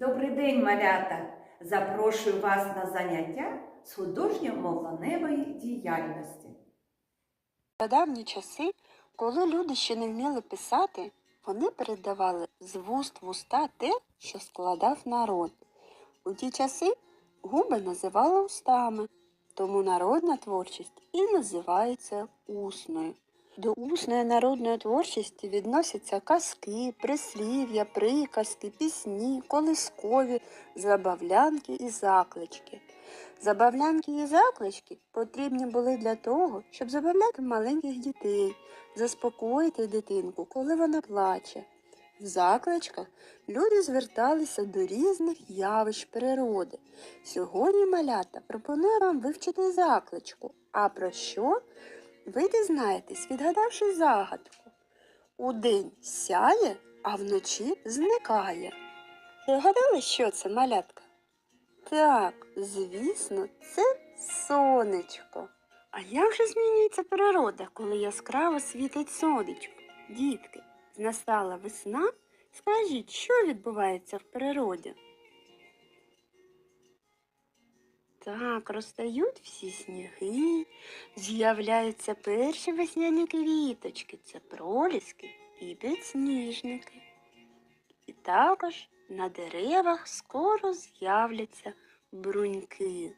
Добрий день, малята! Запрошую вас на заняття з художньо-мовленевої діяльності. У давні часи, коли люди ще не вміли писати, вони передавали з вуст в уста те, що складав народ. У ті часи губи називали устами, тому народна творчість і називається усною. До усної народної творчості відносяться казки, прислів'я, приказки, пісні, колискові, забавлянки і заклички. Забавлянки і заклички потрібні були для того, щоб забавляти маленьких дітей, заспокоїти дитинку, коли вона плаче. В закличках люди зверталися до різних явищ природи. Сьогодні малята пропоную вам вивчити закличку. А про що? Ви дізнаєтесь, відгадавши загадку. Удень сяє, а вночі зникає. Згадали, що це малятка? Так, звісно, це сонечко. А як же змінюється природа, коли яскраво світить сонечко? Дітки, настала весна. Скажіть, що відбувається в природі? Так, розтають всі сніги, з'являються перші весняні квіточки, це проліски і підсніжники. І також на деревах скоро з'являться бруньки.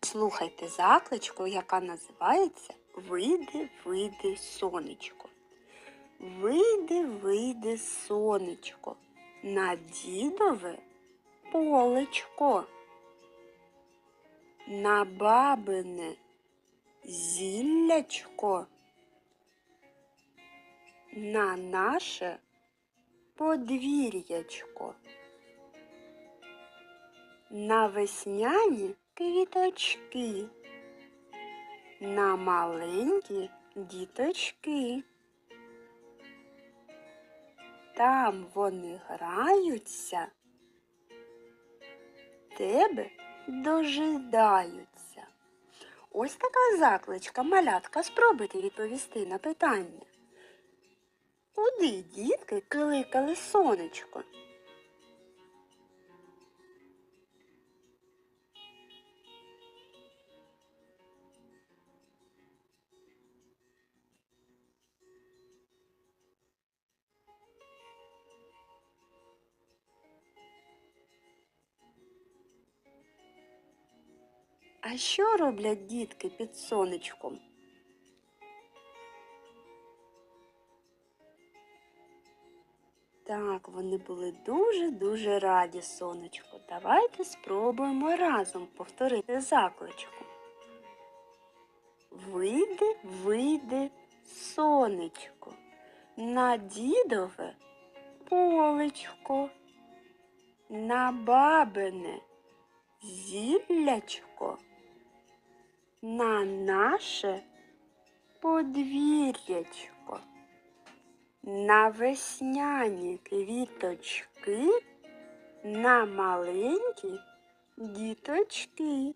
Слухайте закличку, яка називається Вийди, вийди, сонечко. Вийди, вийди, сонечко, на дідове полечко, на бабине зіллячко, на наше подвір'ячко. На весняні квіточки, на маленькі діточки. Там вони граються, тебе дожидаються. Ось така закличка, малятка, спробуйте відповісти на питання. Куди дітки кликали сонечко? А що роблять дітки під сонечком? Так, вони були дуже-дуже раді сонечку. Давайте спробуємо разом повторити закличку. Вийди, вийди, сонечко, на дідове полечко, на бабине зіллячко, на наше подвір'ячко, на весняні квіточки, на маленькі діточки.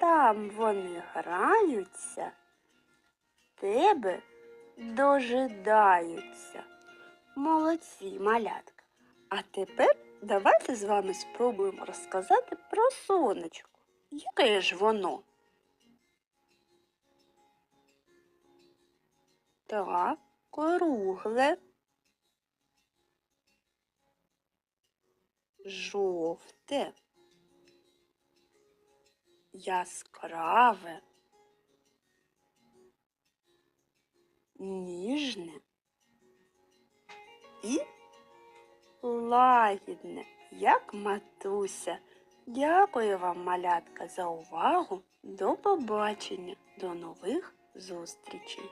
Там вони граються, тебе дожидаються. Молодці, малятка. А тепер давайте з вами спробуємо розказати про сонечко. Яке ж воно? Так, кругле, жовте, яскраве, ніжне і лагідне, як матуся. Дякую вам, малятка, за увагу. До побачення, до нових зустрічей.